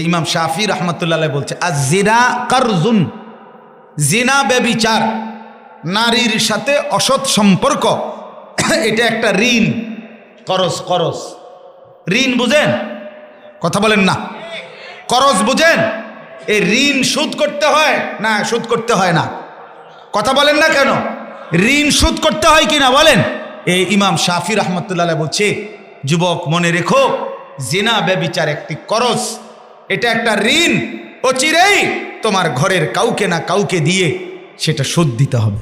ইমাম শাফি রহমতুল্লাহ বলছে আর জিনা কারজুন, জিনা ব্যবিচার, নারীর সাথে অসৎ সম্পর্ক, এটা একটা ঋণ। করস করস ঋণ বুঝেন? কথা বলেন না। করস বুঝেন? এই ঋণ শোধ করতে হয় না, শোধ করতে হয় না। কথা বলেন না কেন? ঋণ শোধ করতে হয় কিনা বলেন? এই ইমাম শাফি রহমতুল্লাহ বলছে, যুবক, মনে রেখো, জেনা ব্যবিচার একটি করস এটা একটা ঋণ। ও চিরেই তোমার ঘরের কাউকে না কাউকে দিয়ে সেটা শোধ দিতে হবে।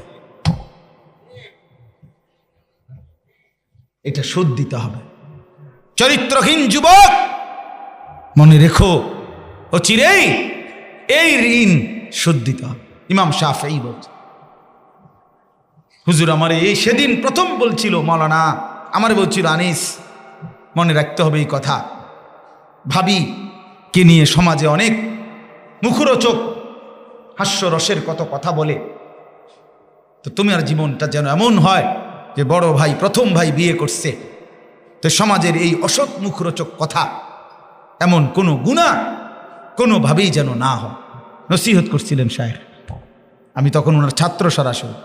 এটা শোধ দিতে হবে। চরিত্রহীন যুবক, মনে রেখো, ও চিরেই এই ঋণ শোধ দিতে হবে। ইমাম শাহ এই বলছে, হুজুর আমার এই সেদিন প্রথম বলছিল মৌলানা আমার বলছিল, আনিস, মনে রাখতে হবে এই কথা। ভাবি কে নিয়ে সমাজে অনেক মুখরোচক হাস্যরসের কত কথা বলে, তো তোমার জীবনটা যেন এমন হয় যে বড় ভাই প্রথম ভাই বিয়ে করছে, তো সমাজের এই অসৎ মুখরোচক কথা এমন কোনো গুণা কোনোভাবেই যেন না হয়। নসিহত করছিলেন সাহেব আমি তখন ওনার ছাত্র সরাসরি।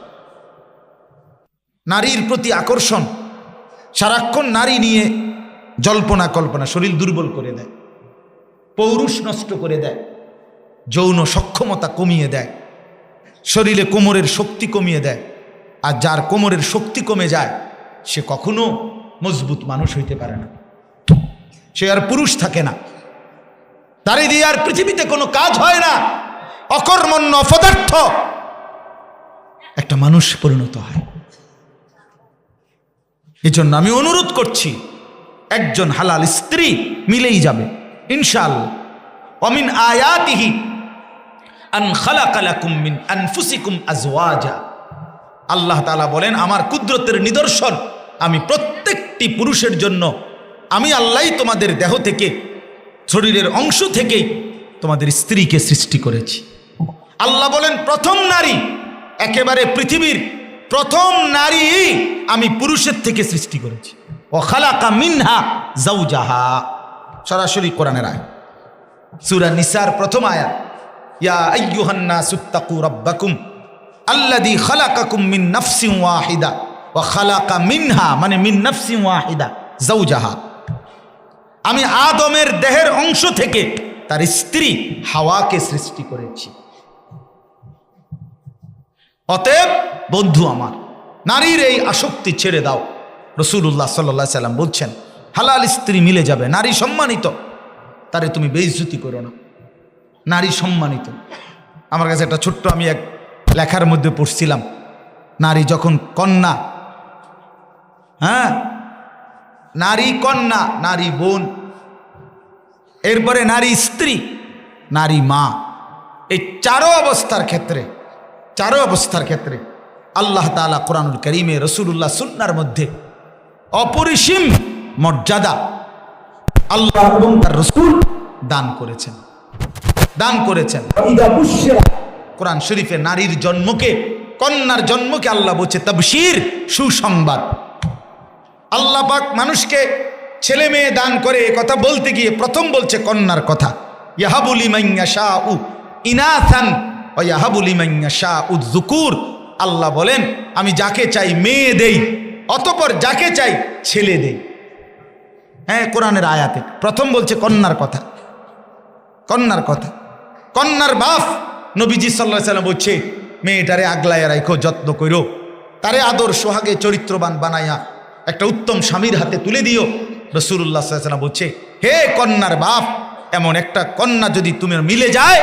নারীর প্রতি আকর্ষণ, সারাক্ষণ নারী নিয়ে জল্পনা কল্পনা, শরীর দুর্বল করে দেয়। পৌরুষ নষ্ট করে দেয়, যৌন সক্ষমতা কমিয়ে দেয়, শরীরে কোমরের শক্তি কমিয়ে দেয়, আর যার কোমরের শক্তি কমে যায়, সে কখনো মজবুত মানুষ হইতে পারে না। সে আর পুরুষ থাকে না। তারই দিয়ে আর পৃথিবীতে কোনো কাজ হয় না। অকর্মণ্য, অপদার্থ। একটা মানুষ পরিণত হয়। এজন্য আমি অনুরোধ করছি, একজন হালাল স্ত্রী মিলেই যাবে। ইনশাল অমিন আয়াতিহি আন খালাকালাকুম মিন আনফুসিকুম আজওয়াজা। আল্লাহ তাআলা বলেন, আমার কুদরতের নিদর্শন, আমি প্রত্যেকটি পুরুষের জন্য, আমি আল্লাহই তোমাদের দেহ থেকে, শরীরের অংশ থেকেই তোমাদের স্ত্রীকে সৃষ্টি করেছি। আল্লাহ বলেন, প্রথম নারী, একেবারে পৃথিবীর প্রথম নারী আমি পুরুষের থেকে সৃষ্টি করেছি। ও খালাকা মিনহা জাউজাহা সরাসরি কোরআনের আয়। সূরা নিসার প্রথম আয়া। ইয়া আইয়ুহান নাসু তাকু রাব্বাকুম আল্লাযী খালাকাকুম মিন নাফসিন ওয়াহিদা ওয়া খালাকা মিনহা মানে মিন নাফসিন ওয়াহিদা জাউজাহা আমি আদমের দেহের অংশ থেকে তার স্ত্রী হাওয়াকে সৃষ্টি করেছি। অতএব বন্ধু আমার, নারীর এই আসক্তি ছেড়ে দাও। রসুল্লাহ সাল্লা সাল্লাম বলছেন হালাল স্ত্রী মিলে যাবে, নারী সম্মানিত। তারে তুমি বেইজ্জতি করো না। নারী সম্মানিত। আমার কাছে একটা ছোট্ট আমি এক লেখার মধ্যে পড়ছিলাম। নারী যখন কন্যা হ্যাঁ? নারী কন্যা, নারী বোন, এরপরে নারী স্ত্রী, নারী মা। এই চারো অবস্থার ক্ষেত্রে, চারো অবস্থার ক্ষেত্রে আল্লাহ তালা কোরআনুল করিমে রসুল্লাহ সুন্নার মধ্যে অপরিসীম মর্যাদা আল্লাহ এবং তার রসুল দান করেছেন। দান করেছেন। কোরআন শরীফে নারীর জন্মকে কন্যার জন্মকে আল্লাহ বলছে তবশির সুসংবাদ। আল্লাহ পাক মানুষকে ছেলে মেয়ে দান করে কথা বলতে গিয়ে প্রথম বলছে কন্যার কথা। ইয়াহাবুলি মাইয়া শাহ উ ইনাথান ও ইয়াহাবুলি মাইয়া শাহ উদ্জুকুর আল্লাহ বলেন আমি যাকে চাই মেয়ে দেই অতপর যাকে চাই ছেলে দেই। হ্যাঁ কোরআনের আয়াতে। প্রথম বলছে কন্যার কথা। কন্যার কথা। কন্যার বাপ নবীজি সাল্লাহ সাল্লাম বলছে, মেয়েটারে আগলায় রাখো যত্ন করো তারে আদর সোহাগে চরিত্রবান বানাইয়া একটা উত্তম স্বামীর হাতে তুলে দিও। রসুল্লাহ সাল্লাম বলছে, হে কন্যার বাপ, এমন একটা কন্যা যদি তুমি মিলে যায়,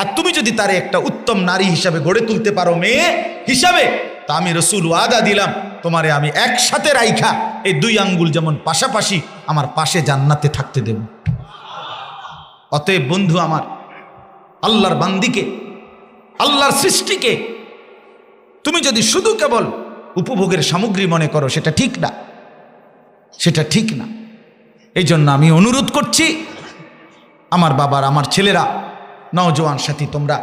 আর তুমি যদি তারে একটা উত্তম নারী হিসাবে গড়ে তুলতে পারো মেয়ে হিসাবে, তা আমি রসুল ওয়াদা দিলাম। তোমারে আমি একসাথে রাইখা এই দুই আঙ্গুল যেমন পাশাপাশি আমার পাশে জান্নাতে থাকতে দেব। অতএব বন্ধু আমার, আল্লাহর বান্দিকে, আল্লাহর সৃষ্টিকে, তুমি যদি শুধু কেবল উপভোগের সামগ্রী মনে করো, সেটা ঠিক না, সেটা ঠিক না। এই জন্য আমি অনুরোধ করছি, আমার বাবার, আমার ছেলেরা, নওজোয়ান সাথী, তোমরা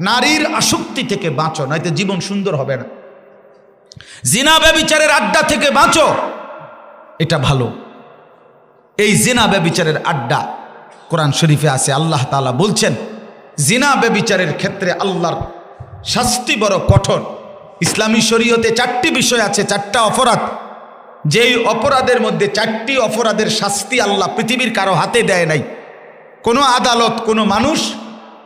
নারীর আসক্তি থেকে বাঁচো, নয়তো জীবন সুন্দর হবে না। জিনা ব্যবিচারের আড্ডা থেকে বাঁচো। এটা ভালো। এই জিনা ব্যবিচারের আড্ডা কোরআন শরীফে আছে, আল্লাহ তাআলা বলছেন, জিনা বেবিচারের ক্ষেত্রে আল্লাহর শাস্তি বড় কঠোর। ইসলামী শরীয়তে চারটি বিষয় আছে, চারটা অপরাধ। যেই অপরাধের মধ্যে চারটি অপরাধের শাস্তি আল্লাহ পৃথিবীর কারও হাতে দেয় নাই। কোনো আদালত, কোনো মানুষ,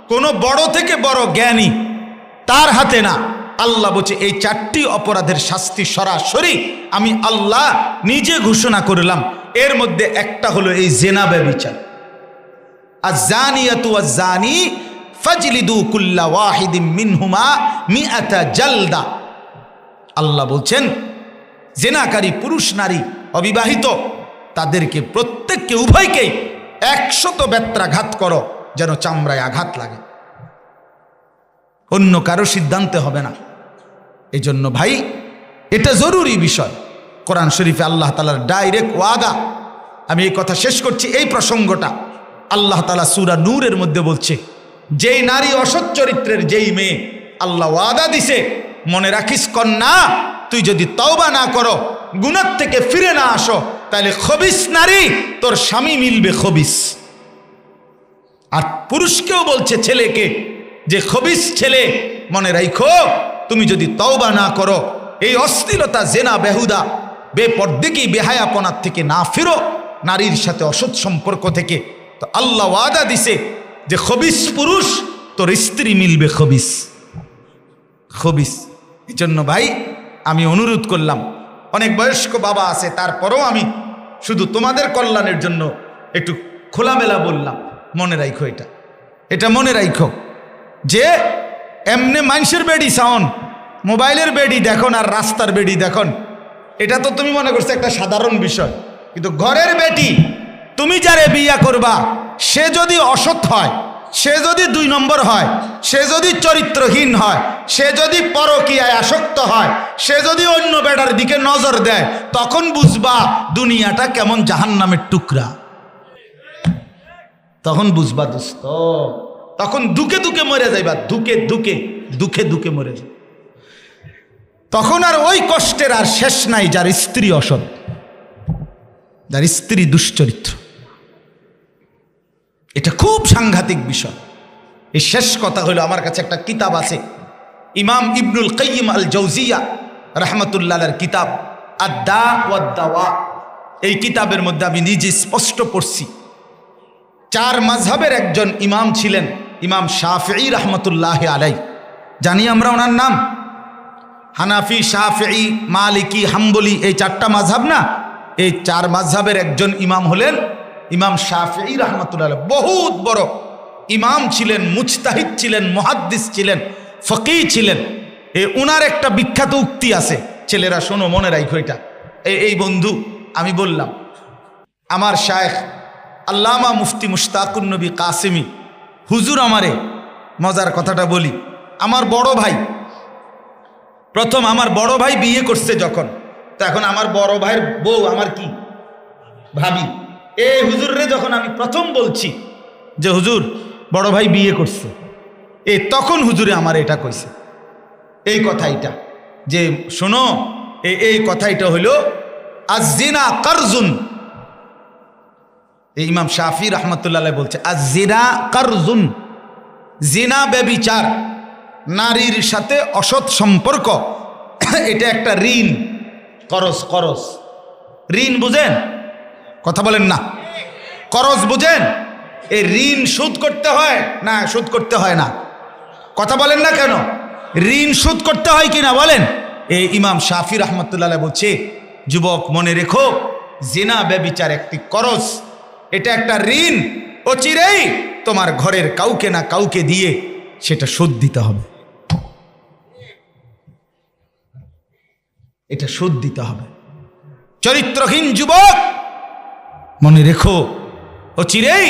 কোনো বড় থেকে বড় জ্ঞানী তার হাতে না। আল্লাহ বলছে, এই চারটি অপরাধের শাস্তি সরাসরি আমি আল্লাহ নিজে ঘোষণা করলাম। এর মধ্যে একটা হলো এই জেনা ব্যবিচার। আজানিয়াতু আজানি ফাজলিদু কুল্লা ওয়াহিদিম মিনহুমা মিআতা জালদা। আল্লাহ বলছেন, জেনাকারী পুরুষ, নারী, অবিবাহিত, তাদেরকে প্রত্যেককে, উভয়কেই একশত বেত্রাঘাত করো, যেন চামড়ায় আঘাত লাগে। অন্য কারও সিদ্ধান্তে হবে না। এই জন্য ভাই, এটা জরুরি বিষয়। কোরআন শরীফে আল্লাহ তালার ডাইরেক্ট ওয়াদা। আমি এই কথা শেষ করছি এই প্রসঙ্গটা। আল্লাহ তালা সুরা নূরের মধ্যে বলছে, যেই নারী অসৎ চরিত্রের যেই মেয়ে আল্লাহ ওয়াদা দিছে, মনে রাখিস কন্যা, তুই যদি তওবা না করো গুণার থেকে ফিরে না আসো, তাহলে খবিস নারী, তোর স্বামী মিলবে খবিস। আর পুরুষকেও বলছে ছেলেকে যে খবিস ছেলে, মনে রাখো তুমি যদি তওবা না করো, এই অশ্লীলতা, জেনা, বেহুদা বেপর্দেকি বেহায়াপনার থেকে না ফিরো, নারীর সাথে অসৎ সম্পর্ক থেকে। তো আল্লাহ ওয়াদা দিছে যে খবিস পুরুষ, তোর স্ত্রী মিলবে খবিস। খবিস। এই জন্য ভাই, আমি অনুরোধ করলাম, অনেক বয়স্ক বাবা আছে, তারপরেও আমি শুধু তোমাদের কল্যাণের জন্য একটু খোলামেলা বললাম, মনে রাখো এটা। এটা মনে রাখো যে এমনি মানুষের বেডি সাউন মোবাইলের বেডি দেখুন আর রাস্তার বেডি দেখুন। এটা তো তুমি মনে করছ একটা সাধারণ বিষয়। কিন্তু ঘরের বেটি, তুমি যারে বিয়া করবা, সে যদি অসৎ হয়, সে যদি দুই নম্বর হয়, সে যদি চরিত্রহীন হয়, সে যদি পরকীয়ায় আসক্ত হয়, সে যদি অন্য বেটার দিকে নজর দেয়, তখন বুঝবা দুনিয়াটা কেমন জাহান্নামের টুকরা। তখন বুঝবা, দোস্ত। তখন দুকে দুকে মরে যাইবা, দুকে দুকে দুঃখে দুকে মরে যাবে তখন আর ওই কষ্টের আর শেষ নাই যার স্ত্রী অসৎ, যার স্ত্রী দুশ্চরিত্র। এটা খুব সাংঘাতিক বিষয়। এই শেষ কথা হলো আমার কাছে একটা কিতাব আছে। ইমাম ইবনুল কাইম আল জৌজিয়া রহমতুল্লাহর কিতাব আদা ওয়াদ্দাওয়া এই কিতাবের মধ্যে আমি নিজে স্পষ্ট পড়ছি। চার মাঝহের একজন ইমাম ছিলেন ইমাম শাফি রহমতুল্লাহ আলাই জানি আমরা ওনার নাম? হানাফি শাফি মালিকি, হাম্বলি, এই চারটা মাঝহাব না? এই চার মাঝহাবের একজন ইমাম হলেন ইমাম শাফি রহমতুল্লাহ বহুত বড়। ইমাম ছিলেন, মুজতাহিদ ছিলেন, মহাদ্দিস ছিলেন, ফকি ছিলেন। এ উনার একটা বিখ্যাত উক্তি আছে। ছেলেরা, শোনো, মনে রাখো এটা। এই বন্ধু, আমি বললাম, আমার শায়েখ আল্লামা মুফতি মুশতাকুন নবী কাসেমি হুজুর আমারে, মজার কথাটা বলি। আমার বড় ভাই, প্রথম আমার বড় ভাই বিয়ে করছে যখন, তো এখন আমার বড় ভাইয়ের বউ আমার কি? ভাবি। এই হুজুর রে, যখন আমি প্রথম বলছি যে হুজুর, বড় ভাই বিয়ে করছে, এ তখন হুজুরে আমার এটা কইছে। এই কথাইটা যে শোনো এই এই কথাইটা হইল আজিনা কারজুন এই ইমাম শাফি রহমতুল্লাহ বলছে আজিনা কারজুন, জিনা বেবিচার নারীর সাথে অসৎ সম্পর্ক, এটা একটা ঋণ করস করস ঋণ বুঝেন? কথা বলেন না। করস বুঝেন? এই ঋণ শোধ করতে হয় না, শোধ করতে হয় না। কথা বলেন না কেন? ঋণ শোধ করতে হয় কিনা বলেন? এই ইমাম শাফি রহমতুল্লাহ বলছে, যুবক, মনে রেখো, জেনা ব্যবিচার একটি করস এটা একটা ঋণ। অচিরেই তোমার ঘরের কাউকে না কাউকে দিয়ে সেটা শোধ দিতে হবে। এটা শোধ দিতে হবে। চরিত্রহীন যুবক, মনে রেখো, ও চিরেই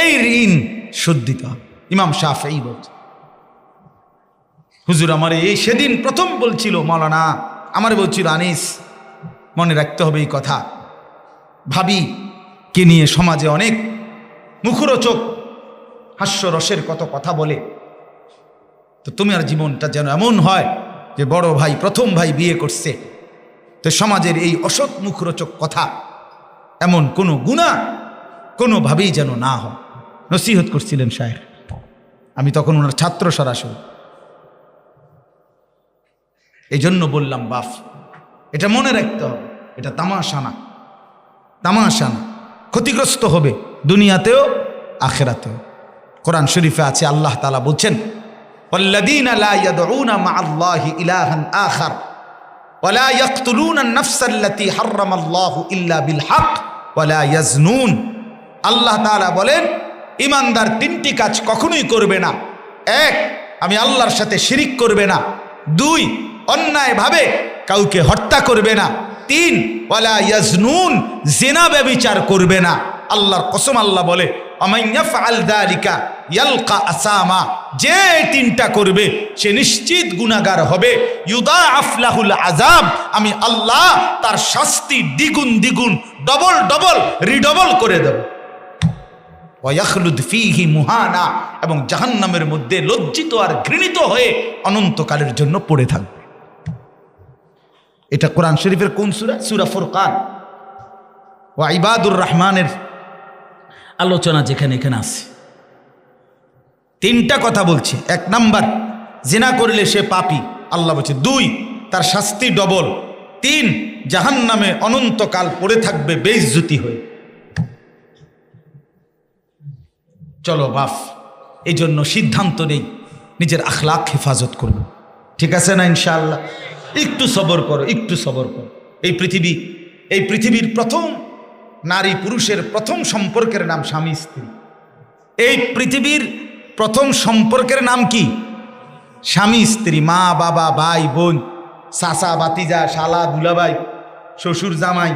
এই ঋণ শোধ দিতে হবে। ইমাম শাহ এই বলছে, হুজুর আমার এই সেদিন প্রথম বলছিল মৌলানা আমার বলছিল, আনিস, মনে রাখতে হবে এই কথা। ভাবি কে নিয়ে সমাজে অনেক মুখরোচক হাস্যরসের কত কথা বলে, তো তোমার জীবনটা যেন এমন হয় যে বড় ভাই প্রথম ভাই বিয়ে করছে, তো সমাজের এই অসৎ মুখরোচক কথা এমন কোনো গুণা কোনোভাবেই যেন না হয়। নসিহত করছিলেন সাহেব আমি তখন ওনার ছাত্র সরাসরি। এই জন্য বললাম, বাফ, এটা মনে রাখতে হবে, এটা তামাশা না তামাশা না। ক্ষতিগ্রস্ত হবে দুনিয়াতেও, আখেরাতেও। কোরআন শরীফে আছে, আল্লাহ তালা বলছেন আল্লাহ তালা বলেন ইমানদার তিনটি কাজ কখনোই করবে না। এক, আমি আল্লাহর সাথে শিরিক করবে না। দুই, অন্যায়ভাবে কাউকে হত্যা করবে না। তিন ওয়ালা ইয়াজনুন, জেনা ব্যবিচার করবে না। আল্লাহর কসম আল্লাহ বলে ইয়ালকা আসামা যে তিনটা করবে, সে নিশ্চিত গুনাহগার হবে। ইউদা আফলাহুল আজাব আমি আল্লাহ তার শাস্তি দ্বিগুণ দ্বিগুণ, ডবল ডবল, রিডবল করে দেব। ওয়াখলুদ ফিহি মুহানা, এবং জাহান্নামের মধ্যে লজ্জিত আর ঘৃণিত হয়ে অনন্তকালের জন্য পড়ে থাকবে। এটা কোরআন শরীফের কোন সুরা? সুরা ফুরকান। ও ইবাদুর রহমানের আলোচনা যেখানে এখানে আছে। তিনটা কথা বলছে। এক নাম্বার, জেনা করলে সে পাপি। আল্লাহ বলছে, দুই, তার শাস্তি ডবল। তিন জাহান নামে অনন্তকাল পড়ে থাকবে বেইজ্জুতি হয়ে। চলো বাফ এই জন্য সিদ্ধান্ত নেই। নিজের আখলাক হেফাজত করব ঠিক আছে না ইনশাআল্লাহ? একটু সবর করো, একটু সবর করো। এই পৃথিবী, এই পৃথিবীর প্রথম নারী পুরুষের প্রথম সম্পর্কের নাম স্বামী, স্ত্রী। এই পৃথিবীর প্রথম সম্পর্কের নাম কি? স্বামী, স্ত্রী, মা, বাবা, ভাই, বোন সাসা বাতিজা শালা, দুলাভাই, শ্বশুর, জামাই।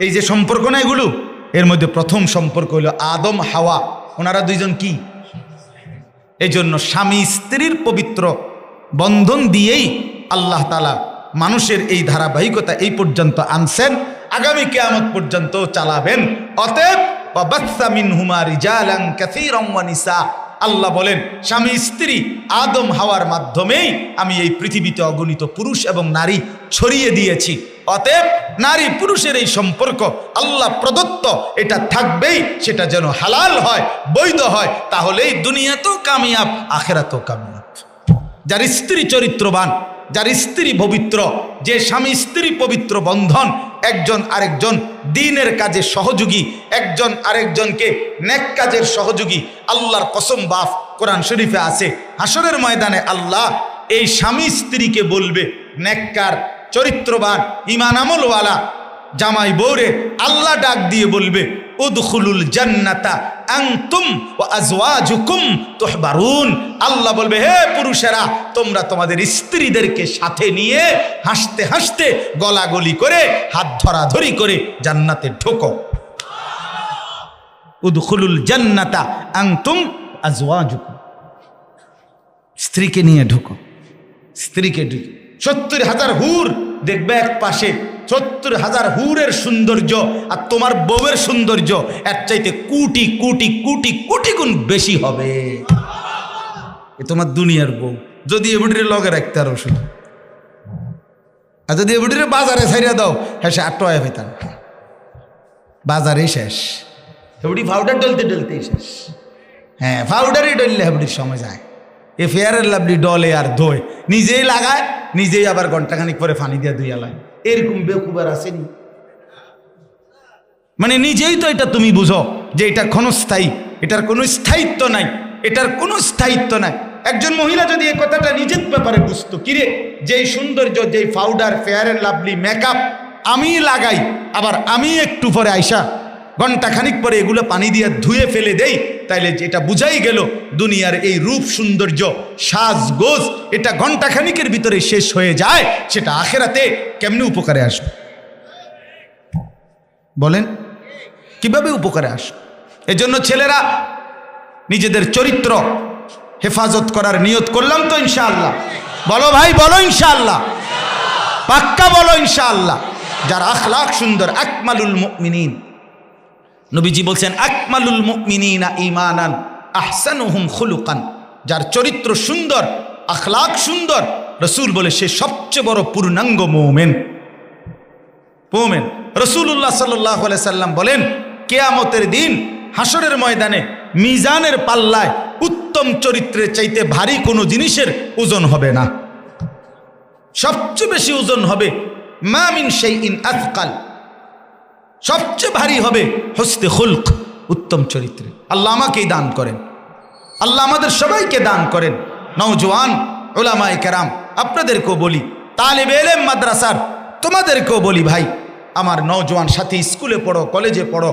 এই যে সম্পর্ক না এগুলো, এর মধ্যে প্রথম সম্পর্ক হলো আদম, হাওয়া। ওনারা দুইজন কি? এই জন্য স্বামী, স্ত্রীর পবিত্র বন্ধন দিয়েই আল্লাহ তালা মানুষের এই ধারাবাহিকতা এই পর্যন্ত আনছেন, আগামী কেয়ামত পর্যন্ত চালাবেন। অতএব আল্লাহ বলেন, স্বামী স্ত্রী আদম হাওয়ার মাধ্যমেই আমি এই পৃথিবীতে অগণিত পুরুষ এবং নারী ছড়িয়ে দিয়েছি। অতএব, নারী পুরুষের এই সম্পর্ক আল্লাহ প্রদত্ত, এটা থাকবেই, সেটা যেন হালাল হয়, বৈধ হয়, তাহলেই দুনিয়াতেও কামিয়াব, আখেরাতেও কামিয়াব। যার স্ত্রী চরিত্রবান যার স্ত্রী পবিত্র, যে স্বামী স্ত্রী পবিত্র বন্ধন, একজন আরেকজন দিনের কাজে সহযোগী, একজন আরেকজনকে নেক কাজের সহযোগী, আল্লাহর কসম বাফ, কোরআন শরীফে আছে। হাসরের ময়দানে আল্লাহ এই স্বামী স্ত্রীকে বলবে, নেককার, চরিত্রবান ইমান আমলওয়ালা জামাই বৌরে আল্লাহ ডাক দিয়ে বলবে উদখুলুল জান্নাতা আনতুম ওয়া আজওয়াজুকুম তুহবারুন। আল্লাহ বলবে, হে পুরুষেরা, তোমরা তোমাদের স্ত্রীদেরকে সাথে নিয়ে হাসতে হাসতে গলাগলি করে, হাত ধরাধরি করে জান্নাতে ঢোকো। উদখুলুল জান্নাতা আনতুম আজওয়াজুকুম। স্ত্রীকে নিয়ে ঢুকো। স্ত্রীকে ঢুকে। সত্তর হাজার হুর দেখবে এক পাশে। সত্তর হাজার হুরের সৌন্দর্য আর তোমার বউয়ের সৌন্দর্য, এর চাইতে কুটি, কোটি কোটি কোটি গুণ বেশি হবে। এ তোমার দুনিয়ার বউ। যদি এবিটির লগে রাখতে আরও শুধু আর যদি এবিটির বাজারে ছাইড়া দাও হ্যাঁ সে আটটা হইতাম বাজারে শেষ। হেবড়ি পাউডার ডলতে ডলতেই শেষ। হ্যাঁ পাউডারই ডললে হেবড়ির সময় যায়। এ ফেয়ারের লাভলি ডলে আর ধোয়। নিজেই লাগায়, নিজেই আবার ঘন্টাখানিক পরে ফানি দিয়ে ধুইয়া লাগে এরকম বেকুবার আসেনি। মানে নিজেই তো এটা তুমি বুঝো যে এটা ক্ষণস্থায়ী এটার কোনো স্থায়িত্ব নাই, এটার কোনো স্থায়িত্ব নাই। একজন মহিলা যদি এই কথাটা নিজের ব্যাপারে বুঝতো কিরে যেই সৌন্দর্য, যেই powder Fair and Lovely makeup আমি লাগাই, আবার আমি একটু পরে আইসা ঘণ্টা খানিক পরে এগুলো পানি দিয়ে ধুয়ে ফেলে দেই তাইলে এটা বুঝাই গেল, দুনিয়ার এই রূপ সৌন্দর্য সাজগোজ এটা ঘণ্টা খানিকের ভিতরে শেষ হয়ে যায়, সেটা আখেরাতে কেমনি উপকারে আসবে? বলেন, কীভাবে উপকারে আসবে? এজন্য ছেলেরা নিজেদের চরিত্র হেফাজত করার নিয়ত করলাম তো ইনশাআল্লাহ। বলো ভাই, বলো ইনশাআল্লাহ। পাক্কা বলো ইনশাআল্লাহ। যার আখলাখ সুন্দর আকমালুল মুমিনিন। নবীজি বলছেন, আকমালুল মুমিনিনা ঈমানান, আহসানুহুম খুলুকান। যার চরিত্র সুন্দর, আখলাক সুন্দর, রসুল বলে সে সবচেয়ে বড় পূর্ণাঙ্গ মোমেন। মোমেন। রসুল্লাহ সাল্লাহ সাল্লাম বলেন, কেয়ামতের দিন হাসরের ময়দানে মিজানের পাল্লায় উত্তম চরিত্রের চাইতে ভারী কোনো জিনিসের ওজন হবে না। সবচেয়ে বেশি ওজন হবে মামিন সেই ইন আজকাল সবচেয়ে ভারী হবে হস্তে খুলক, উত্তম চরিত্রে। আল্লাহ আমাকেই দান করেন। আল্লাহ আমাদের সবাইকে দান করেন। নওজোয়ান ওলামায় কেরাম, আপনাদেরকেও বলি, তালেব এলেম মাদ্রাসার, তোমাদেরকেও বলি ভাই, আমার নওজোয়ান সাথে স্কুলে পড়ো, কলেজে পড়ো,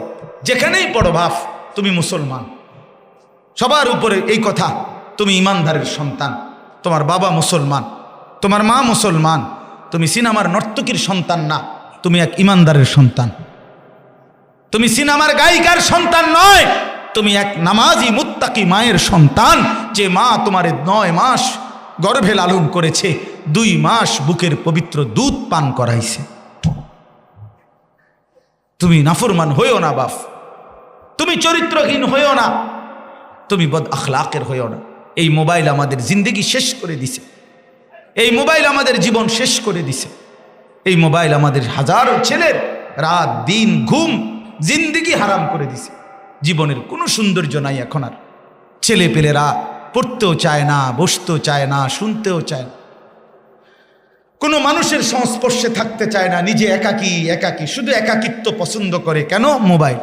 যেখানেই পড়ো ভাফ তুমি মুসলমান। সবার উপরে এই কথা, তুমি ইমানদারের সন্তান, তোমার বাবা মুসলমান, তোমার মা মুসলমান, তুমি সিনেমার নর্তকীর সন্তান না, তুমি এক ইমানদারের সন্তান। তুমি সিনেমার গায়িকার সন্তান নয়, তুমি এক নামাজি মুত্তাকি মায়ের সন্তান, যে মা তোমার নয় মাস গর্ভে লালন করেছে, দুই মাস বুকের পবিত্র দুধ পান করাইছে। তুমি নাফরমান হইও না বাপ, তুমি চরিত্রহীন হইও না, তুমি বদ আখলাকের হইও না। এই মোবাইল আমাদের জিন্দগি শেষ করে দিছে। এই মোবাইল আমাদের জীবন শেষ করে দিছে। এই মোবাইল আমাদের হাজারো ছেলের রাত, দিন, ঘুম জিন্দিগি হারাম করে দিছে। জীবনের কোনো সৌন্দর্য নাই এখন আর। ছেলে পেলেরা পড়তেও চায় না, বসতেও চায় না, শুনতেও চায় না। কোনো মানুষের সংস্পর্শে থাকতে চায় না, নিজে একাকী একাকী, শুধু একাকিত্ব পছন্দ করে। কেন? মোবাইল।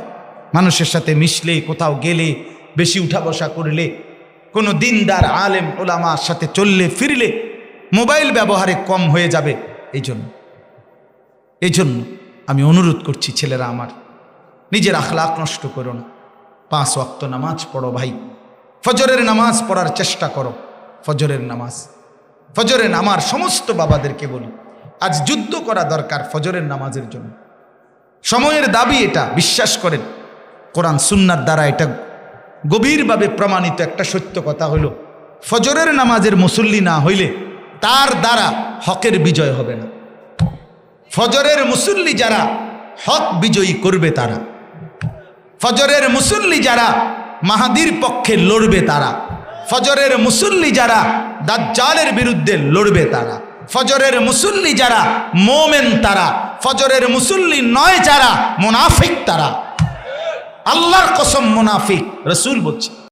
মানুষের সাথে মিশলে, কোথাও গেলে, বেশি উঠা বসা করলে, কোনো দিনদার, আলেম, ওলামার সাথে চললে, ফিরলে, মোবাইল ব্যবহারে কম হয়ে যাবে। এই জন্য এই জন্য আমি অনুরোধ করছি ছেলেরা আমার নিজের আখলাক নষ্ট করো না পাঁচ ওয়াক্ত নামাজ পড়ো ভাই। ফজরের নামাজ পড়ার চেষ্টা করো। ফজরের নামাজ। ফজরের আমার সমস্ত বাবাদেরকে বলি, আজ যুদ্ধ করা দরকার ফজরের নামাজের জন্য। সময়ের দাবি এটা, বিশ্বাস করেন। কোরআন সুন্নার দ্বারা এটা গভীরভাবে প্রমাণিত একটা সত্য কথা হলো, ফজরের নামাজের মুসল্লি না হইলে তার দ্বারা হকের বিজয় হবে না। ফজরের মুসল্লি যারা হক বিজয়ী করবে তারা। ফজরের মুসল্লি যারা মাহাদির পক্ষে লড়বে তারা। ফজরের মুসল্লি যারা দাজ্জালের বিরুদ্ধে লড়বে তারা। ফজরের মুসল্লি যারা মোমেন তারা। ফজরের মুসল্লি নয় যারা, মুনাফিক তারা। আল্লাহর কসম মুনাফিক, রসুল বলছে।